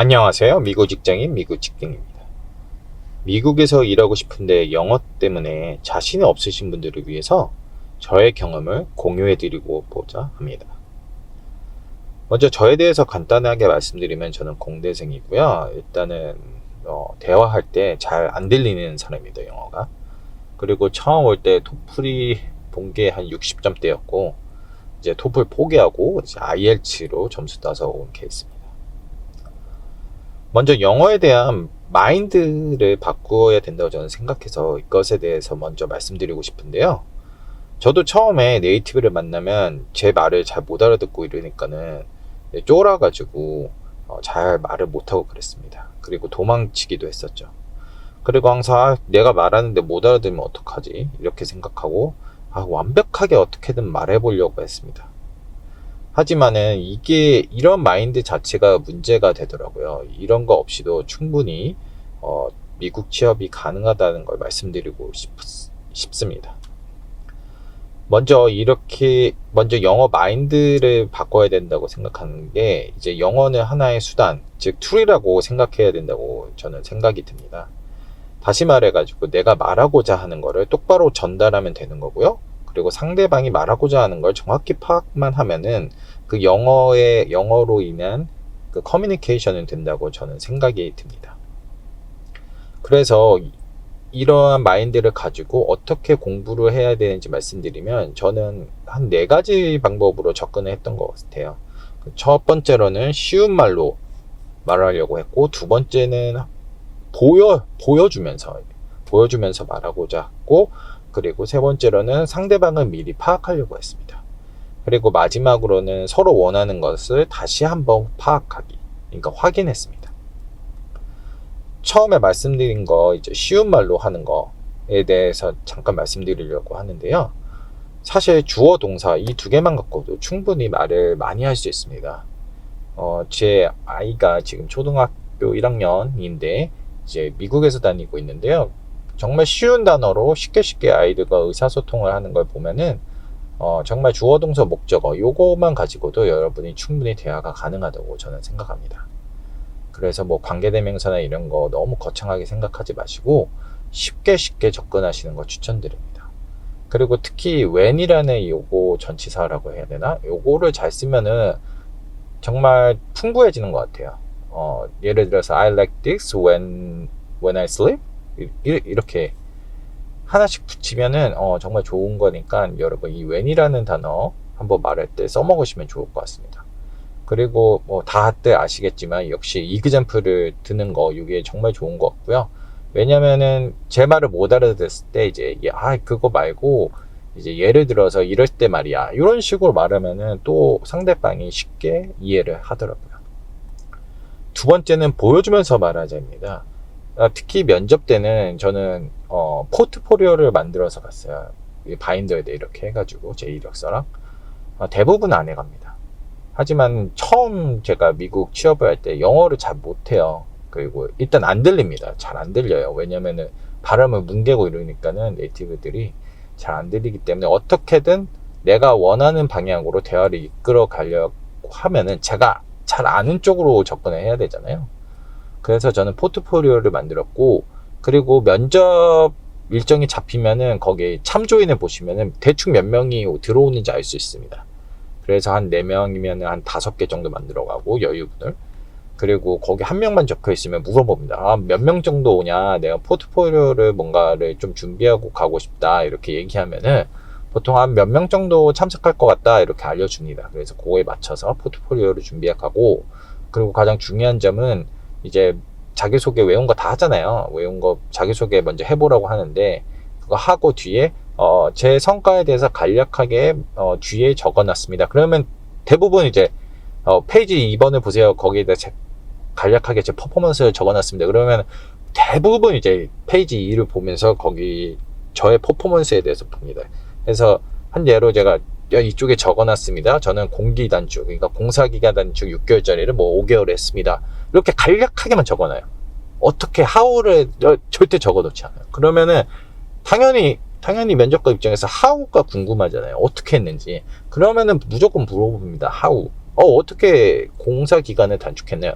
안녕하세요. 미국 직장인 미국 직딩입니다. 미국에서 일하고 싶은데 영어 때문에 자신이 없으신 분들을 위해서 저의 경험을 공유해 드리고 보자 합니다. 먼저 저에 대해서 간단하게 말씀드리면 저는 공대생이고요. 일단은 어, 대화할 때 잘 안 들리는 사람입니다. 영어가. 그리고 처음 올 때 토플이 본 게 한 60점대였고 이제 토플 포기하고 이제 IELTS로 점수 따서 온 케이스입니다. 먼저 영어에 대한 마인드를 바꾸어야 된다고 저는 생각해서 이것에 대해서 먼저 말씀드리고 싶은데요. 저도 처음에 네이티브를 만나면 제 말을 잘 못 알아듣고 이러니까는 쫄아가지고 어, 잘 말을 못하고 그랬습니다. 그리고 도망치기도 했었죠. 그리고 항상 아, 내가 말하는데 못 알아들으면 어떡하지? 이렇게 생각하고 아, 완벽하게 어떻게든 말해보려고 했습니다. 하지만은 이게 이런 마인드 자체가 문제가 되더라고요. 이런 거 없이도 충분히 어, 미국 취업이 가능하다는 걸 말씀드리고 싶, 싶습니다. 먼저 이렇게 먼저 영어 마인드를 바꿔야 된다고 생각하는 게 이제 영어는 하나의 수단, 즉 툴이라고 생각해야 된다고 저는 생각이 듭니다. 다시 말해 가지고 내가 말하고자 하는 거를 똑바로 전달하면 되는 거고요. 그리고 상대방이 말하고자 하는 걸 정확히 파악만 하면은 그 영어의 영어로 인한 그 커뮤니케이션은 된다고 저는 생각이 듭니다. 그래서 이러한 마인드를 가지고 어떻게 공부를 해야 되는지 말씀드리면 저는 한 네 가지 방법으로 접근을 했던 것 같아요. 첫 번째로는 쉬운 말로 말하려고 했고 두 번째는 보여 보여주면서 보여주면서 말하고자 했고 그리고 세 번째로는 상대방을 미리 파악하려고 했습니다. 그리고 마지막으로는 서로 원하는 것을 다시 한번 파악하기, 그러니까 확인했습니다. 처음에 말씀드린 거 이제 쉬운 말로 하는 거에 대해서 잠깐 말씀드리려고 하는데요. 사실 주어 동사 이 두 개만 갖고도 충분히 말을 많이 할 수 있습니다. 어, 제 아이가 지금 초등학교 1학년인데 이제 미국에서 다니고 있는데요. 정말 쉬운 단어로 쉽게 쉽게 아이들과 의사소통을 하는 걸 보면은 어, 정말 주어 동사 목적어 요거만 가지고도 여러분이 충분히 대화가 가능하다고 저는 생각합니다. 그래서 뭐 관계대명사나 이런 거 너무 거창하게 생각하지 마시고 쉽게 쉽게 접근하시는 거 추천드립니다. 그리고 특히 when이라는 요거 전치사라고 해야 되나? 요거를 잘 쓰면은 정말 풍부해지는 것 같아요. 어, 예를 들어서 I like this when when I sleep 이- 이렇게 하나씩 붙이면은 어, 정말 좋은 거니까 여러분 이 when이라는 단어 한번 말할 때 써먹으시면 좋을 것 같습니다. 그리고 뭐 다들 아시겠지만 역시 이그젠플을 드는 거 이게 정말 좋은 것 같고요. 왜냐면은 제 말을 못 알아듣을 때 이제 아 그거 말고 이제 예를 들어서 이럴 때 말이야 이런 식으로 말하면은 또 상대방이 쉽게 이해를 하더라고요. 두 번째는 보여주면서 말하자입니다. 아, 특히 면접 때는 저는 어, 포트포리오를 만들어서 갔어요. 이 바인더에다 이렇게 해가지고 제 이력서랑 어, 대부분 안 해갑니다. 하지만 처음 제가 미국 취업을 할 때 영어를 잘 못해요. 그리고 일단 안 들립니다. 잘 안 들려요. 왜냐면은 발음을 뭉개고 이러니까는 네이티브들이 잘 안 들리기 때문에 어떻게든 내가 원하는 방향으로 대화를 이끌어 가려고 하면은 제가 잘 아는 쪽으로 접근을 해야 되잖아요. 그래서 저는 포트포리오를 만들었고 그리고 면접 일정이 잡히면은 거기 참조인을 보시면은 대충 몇 명이 들어오는지 알 수 있습니다. 그래서 한 4명이면 한 5개 정도 만들어 가고 여유분을 그리고 거기 한 명만 적혀 있으면 물어봅니다. 아, 몇 명 정도 오냐? 내가 포트폴리오를 뭔가를 좀 준비하고 가고 싶다. 이렇게 얘기하면은 보통 한 몇 명 정도 참석할 것 같다. 이렇게 알려줍니다. 그래서 그거에 맞춰서 포트폴리오를 준비하고 그리고 가장 중요한 점은 이제 자기소개 외운 거 다 하잖아요. 외운 거 자기소개 먼저 해보라고 하는데 그거 하고 뒤에 어, 제 성과에 대해서 간략하게 어, 뒤에 적어놨습니다. 그러면 대부분 이제 어, 페이지 2번을 보세요. 거기에다 제, 간략하게 제 퍼포먼스를 적어놨습니다. 그러면 대부분 이제 페이지 2를 보면서 거기 저의 퍼포먼스에 대해서 봅니다. 그래서 한 예로 제가 야, 이쪽에 적어놨습니다. 저는 공기 단축, 그러니까 공사기간 단축 6개월짜리를 뭐 5개월 했습니다. 이렇게 간략하게만 적어놔요. 어떻게 how를 절대 적어놓지 않아요. 그러면은 당연히 당연히 면접관 입장에서 how가 궁금하잖아요. 어떻게 했는지. 그러면은 무조건 물어봅니다. how. 어, 어떻게 공사 기간을 단축했나요?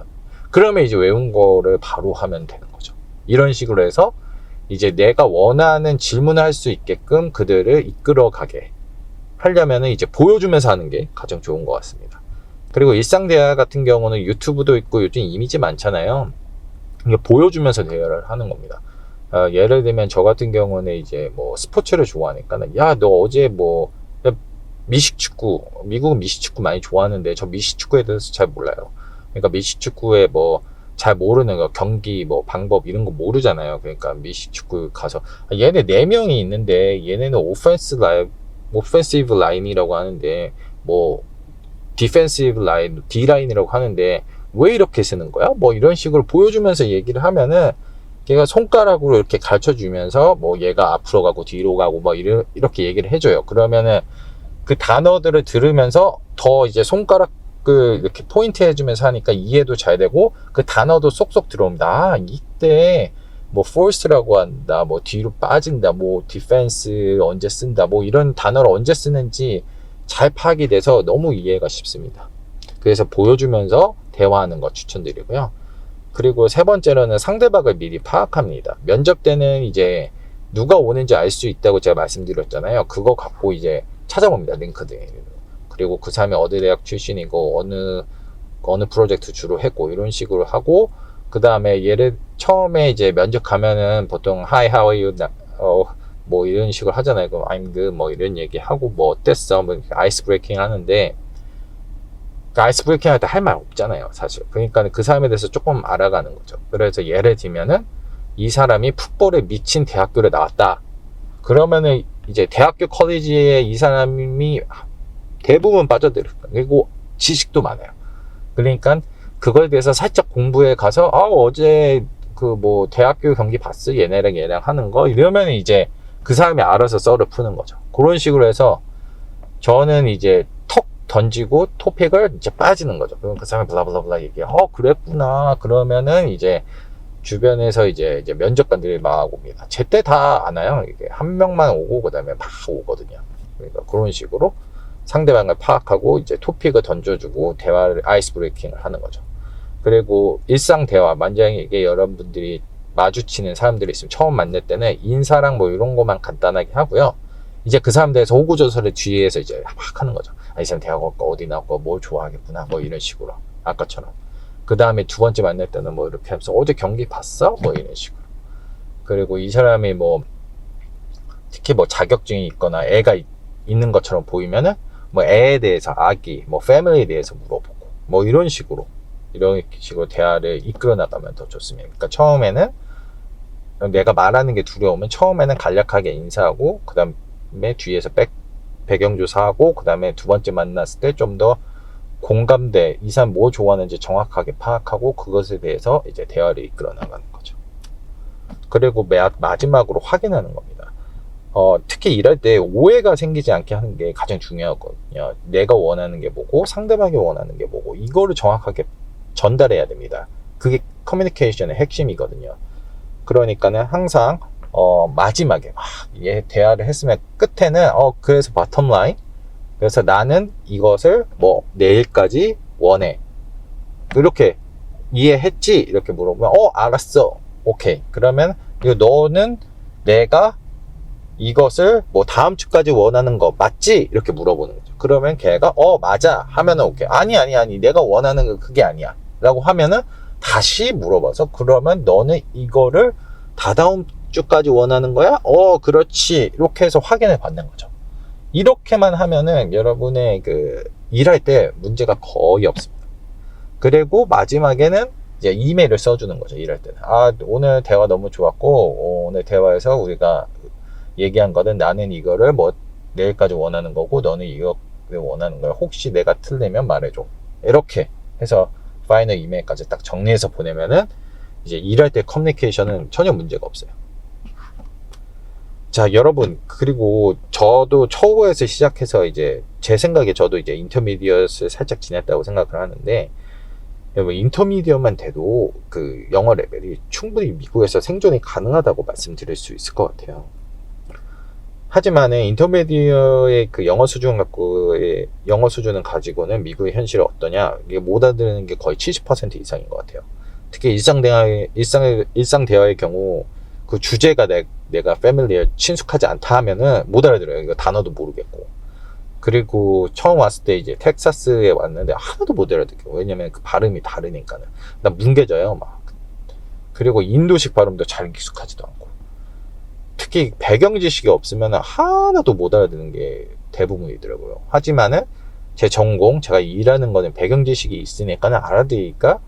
그러면 이제 외운 거를 바로 하면 되는 거죠. 이런 식으로 해서 이제 내가 원하는 질문을 할 수 있게끔 그들을 이끌어 가게 하려면은 이제 보여주면서 하는 게 가장 좋은 것 같습니다. 그리고 일상 대화 같은 경우는 유튜브도 있고 요즘 이미지 많잖아요. 보여주면서 대화를 하는 겁니다. 어, 예를 들면 저 같은 경우는 이제 뭐 스포츠를 좋아하니까는 야너 어제 뭐 미식축구 미국은 미식축구 많이 좋아하는데 저 미식축구에 대해서 잘 몰라요. 그러니까 미식축구에 뭐잘 모르는 거 경기 뭐 방법 이런 거 모르잖아요. 그러니까 미식축구 가서 아, 얘네 네 명이 있는데 얘네는 오펜스 라인 오펜시브 라인이라고 하는데 뭐 디펜시브 라인 D 라인이라고 하는데 왜 이렇게 쓰는 거야? 뭐 이런 식으로 보여주면서 얘기를 하면은 걔가 손가락으로 이렇게 가르쳐 주면서 뭐 얘가 앞으로 가고 뒤로 가고 뭐 이런 이렇게 얘기를 해줘요. 그러면은 그 단어들을 들으면서 더 이제 손가락을 이렇게 포인트 해주면서 하니까 이해도 잘 되고 그 단어도 쏙쏙 들어옵니다. 아, 이때 뭐 force라고 한다, 뭐 뒤로 빠진다, 뭐 defense 언제 쓴다, 뭐 이런 단어를 언제 쓰는지 잘 파악이 돼서 너무 이해가 쉽습니다. 그래서 보여주면서 대화하는 거 추천드리고요. 그리고 세 번째로는 상대방을 미리 파악합니다. 면접 때는 이제 누가 오는지 알 수 있다고 제가 말씀드렸잖아요. 그거 갖고 이제 찾아봅니다. 링크드인. 그리고 그 사람이 어디 대학 출신이고 어느 어느 프로젝트 주로 했고 이런 식으로 하고 그 다음에 얘를 처음에 이제 면접 가면은 보통 Hi, how are you? 나- 어, 뭐 이런 식으로 하잖아요. 그럼 I'm good 뭐 이런 얘기 하고 뭐 어땠어? 뭐 아이스 브레이킹 하는데 그 아이스 브레이킹 할 때 할 말 없잖아요, 사실. 그러니까 그 사람에 대해서 조금 알아가는 거죠. 그래서 예를 들면은 이 사람이 풋볼에 미친 대학교를 나왔다. 그러면은 이제 대학교 컬리지에 이 사람이 대부분 빠져들어요. 그리고 지식도 많아요. 그러니까 그거에 대해서 살짝 공부해 가서 아 어제 그 뭐 대학교 경기 봤어 얘네랑 얘랑 하는 거 이러면 이제 그 사람이 알아서 썰을 푸는 거죠. 그런 식으로 해서 저는 이제 턱 던지고 토픽을 이제 빠지는 거죠. 그럼 그 사람이 블라블라블라 얘기해. 어 그랬구나. 그러면은 이제 주변에서 이제 이제 면접관들이 막 옵니다. 제때 다 안 와요. 이게 한 명만 오고 그다음에 막 오거든요. 그러니까 그런 식으로 상대방을 파악하고 이제 토픽을 던져주고 대화를 아이스 브레이킹을 하는 거죠. 그리고 일상 대화 만약에 이게 여러분들이 마주치는 사람들이 있으면 처음 만날 때는 인사랑 뭐 이런 것만 간단하게 하고요. 이제 그 사람 대해서 호구 조사를 뒤에서 이제 막 하는 거죠. 아, 이 사람 대학 올까 어디 나올까 뭘 좋아하겠구나 뭐 이런 식으로 아까처럼. 그 다음에 두 번째 만날 때는 뭐 이렇게 하면서 어제 경기 봤어? 뭐 이런 식으로. 그리고 이 사람이 뭐 특히 뭐 자격증이 있거나 애가 있- 있는 것처럼 보이면은 뭐 애에 대해서 아기, 뭐 패밀리에 대해서 물어보고 뭐 이런 식으로 이런 식으로 대화를 이끌어 나가면 더 좋습니다. 그러니까 처음에는 내가 말하는 게 두려우면 처음에는 간략하게 인사하고 그다음에 뒤에서 백 배경 조사하고 그다음에 두 번째 만났을 때 좀 더 공감대 이 사람 뭐 좋아하는지 정확하게 파악하고 그것에 대해서 이제 대화를 이끌어 나가는 거죠. 그리고 마, 마지막으로 확인하는 겁니다. 어, 특히 일할 때 오해가 생기지 않게 하는 게 가장 중요하거든요. 내가 원하는 게 뭐고 상대방이 원하는 게 뭐고 이거를 정확하게 전달해야 됩니다. 그게 커뮤니케이션의 핵심이거든요. 그러니까는 항상 어, 마지막에 막 얘 대화를 했으면 끝에는 어 그래서 바텀 라인 그래서 나는 이것을 뭐 내일까지 원해. 이렇게 이해했지? 이렇게 물어보면 어 알았어. 오케이. 그러면 이거 너는 내가 이것을 뭐 다음 주까지 원하는 거 맞지? 이렇게 물어보는 거죠. 그러면 걔가 어 맞아. 하면은 오케이. 아니 아니 아니. 내가 원하는 거 그게 아니야 라고 하면은 다시 물어봐서 그러면 너는 이거를 다다음 주까지 원하는 거야? 어 그렇지 이렇게 해서 확인을 받는 거죠. 이렇게만 하면은 여러분의 그 일할 때 문제가 거의 없습니다. 그리고 마지막에는 이제 이메일을 써주는 거죠. 일할 때는 아 오늘 대화 너무 좋았고 어, 오늘 대화에서 우리가 얘기한 거는 나는 이거를 뭐 내일까지 원하는 거고 너는 이거 원하는 거야. 혹시 내가 틀리면 말해줘. 이렇게 해서 파이널 이메일까지 딱 정리해서 보내면은 이제 일할 때 커뮤니케이션은 전혀 문제가 없어요. 자, 여러분, 그리고 저도 초보에서 시작해서 이제 제 생각에 저도 이제 인터미디엇을 살짝 지냈다고 생각을 하는데 여러분 인터미디어만 돼도 그 영어 레벨이 충분히 미국에서 생존이 가능하다고 말씀드릴 수 있을 것 같아요. 하지만 인터미디어의 그 영어 수준 갖고의 영어 수준을 가지고는 미국의 현실이 어떠냐 이게 못 알아듣는 게 거의 70% 이상인 것 같아요. 특히 일상 대화의 일상 일상 대화의 경우 그 주제가 내, 내가 패밀리에 친숙하지 않다 하면은 못 알아들어요. 이거 단어도 모르겠고. 그리고 처음 왔을 때 이제 텍사스에 왔는데 하나도 못 알아듣고 왜냐면 그 발음이 다르니까는 나 뭉개져요 막. 그리고 인도식 발음도 잘 익숙하지도 않고. 특히 배경 지식이 없으면 하나도 못 알아듣는 게 대부분이더라고요. 하지만은 제 전공, 제가 일하는 거는 배경 지식이 있으니까는 알아들으니까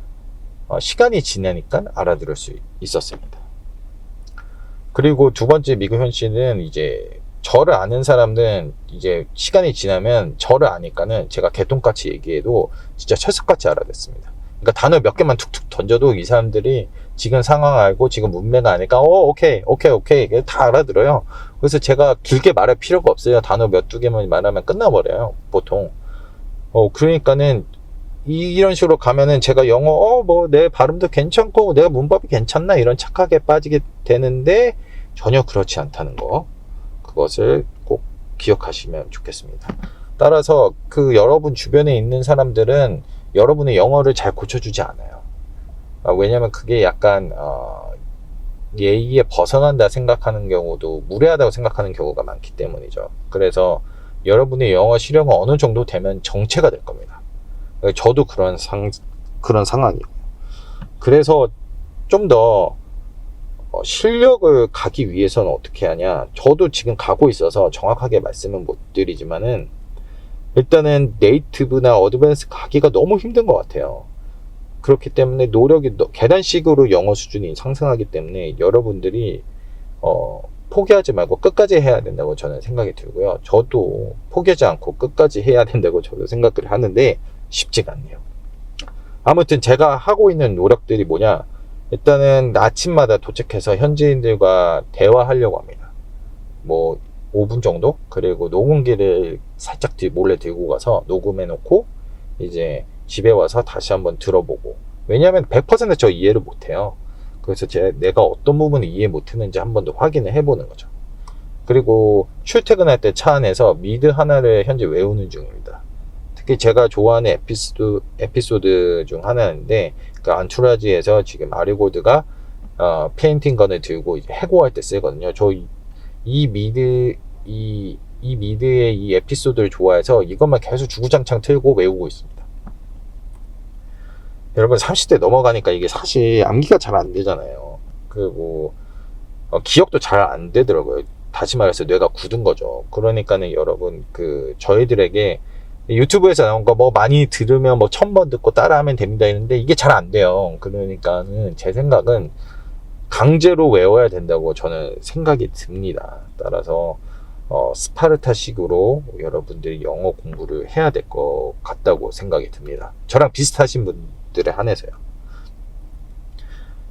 어, 시간이 지나니까 알아들을 수 있었습니다. 그리고 두 번째 미국 현실은 이제 저를 아는 사람들은 이제 시간이 지나면 저를 아니까는 제가 개똥같이 얘기해도 진짜 철석같이 알아듣습니다. 그러니까 단어 몇 개만 툭툭 던져도 이 사람들이 지금 상황 알고 지금 문맥 아니까 어 오케이 오케이 오케이 다 알아들어요. 그래서 제가 길게 말할 필요가 없어요. 단어 몇 두 개만 말하면 끝나버려요. 보통. 어 그러니까는 이- 이런 식으로 가면은 제가 영어 어 뭐 내 발음도 괜찮고 내가 문법이 괜찮나 이런 착각에 빠지게 되는데 전혀 그렇지 않다는 거 그것을 꼭 기억하시면 좋겠습니다. 따라서 그 여러분 주변에 있는 사람들은 여러분의 영어를 잘 고쳐주지 않아요. 아, 왜냐면 그게 약간 어, 예의에 벗어난다 생각하는 경우도 무례하다고 생각하는 경우가 많기 때문이죠. 그래서 여러분의 영어 실력은 어느 정도 되면 정체가 될 겁니다. 저도 그런 상 그런 상황이에요. 그래서 좀더 어, 실력을 가기 위해서는 어떻게 하냐? 저도 지금 가고 있어서 정확하게 말씀은 못 드리지만은 일단은 네이티브나 어드밴스 가기가 너무 힘든 것 같아요. 그렇기 때문에 노력이 너- 계단식으로 영어 수준이 상승하기 때문에 여러분들이 어, 포기하지 말고 끝까지 해야 된다고 저는 생각이 들고요. 저도 포기하지 않고 끝까지 해야 된다고 저도 생각을 하는데 쉽지가 않네요. 아무튼 제가 하고 있는 노력들이 뭐냐? 일단은 아침마다 도착해서 현지인들과 대화하려고 합니다. 뭐 5분 정도? 그리고 녹음기를 살짝 뒤 몰래 들고 가서 녹음해 놓고 이제 집에 와서 다시 한번 들어보고 왜냐하면 100%저 이해를 못해요. 그래서 제, 내가 어떤 부분을 이해 못했는지 한 번 더 확인을 해보는 거죠. 그리고 출퇴근할 때 차 안에서 미드 하나를 현재 외우는 중입니다. 특히 제가 좋아하는 에피소드, 에피소드 중 하나인데 그 안투라지에서 지금 아리고드가 어, 페인팅 건을 들고 해고할 때 쓰거든요. 저 이 미드 이, 이 미드의 이 에피소드를 좋아해서 이것만 계속 주구장창 틀고 외우고 있습니다. 여러분 30대 넘어가니까 이게 사실 암기가 잘 안 되잖아요. 그리고 어, 기억도 잘 안 되더라고요. 다시 말해서 뇌가 굳은 거죠. 그러니까는 여러분 그 저희들에게 유튜브에서 나온 거 뭐 많이 들으면 뭐 천 번 듣고 따라하면 됩니다 이런데 이게 잘 안 돼요. 그러니까는 제 생각은 강제로 외워야 된다고 저는 생각이 듭니다. 따라서 어, 스파르타식으로 여러분들이 영어 공부를 해야 될 것 같다고 생각이 듭니다. 저랑 비슷하신 분들에 한해서요.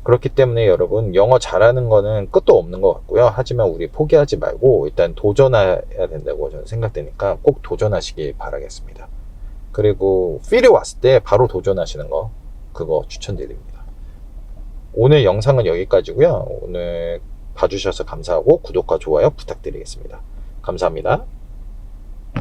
그렇기 때문에 여러분 영어 잘하는 거는 끝도 없는 것 같고요. 하지만 우리 포기하지 말고 일단 도전해야 된다고 저는 생각되니까 꼭 도전하시길 바라겠습니다. 그리고 필이 왔을 때 바로 도전하시는 거 그거 추천드립니다. 오늘 영상은 여기까지고요. 오늘 봐주셔서 감사하고 구독과 좋아요 부탁드리겠습니다. 감사합니다.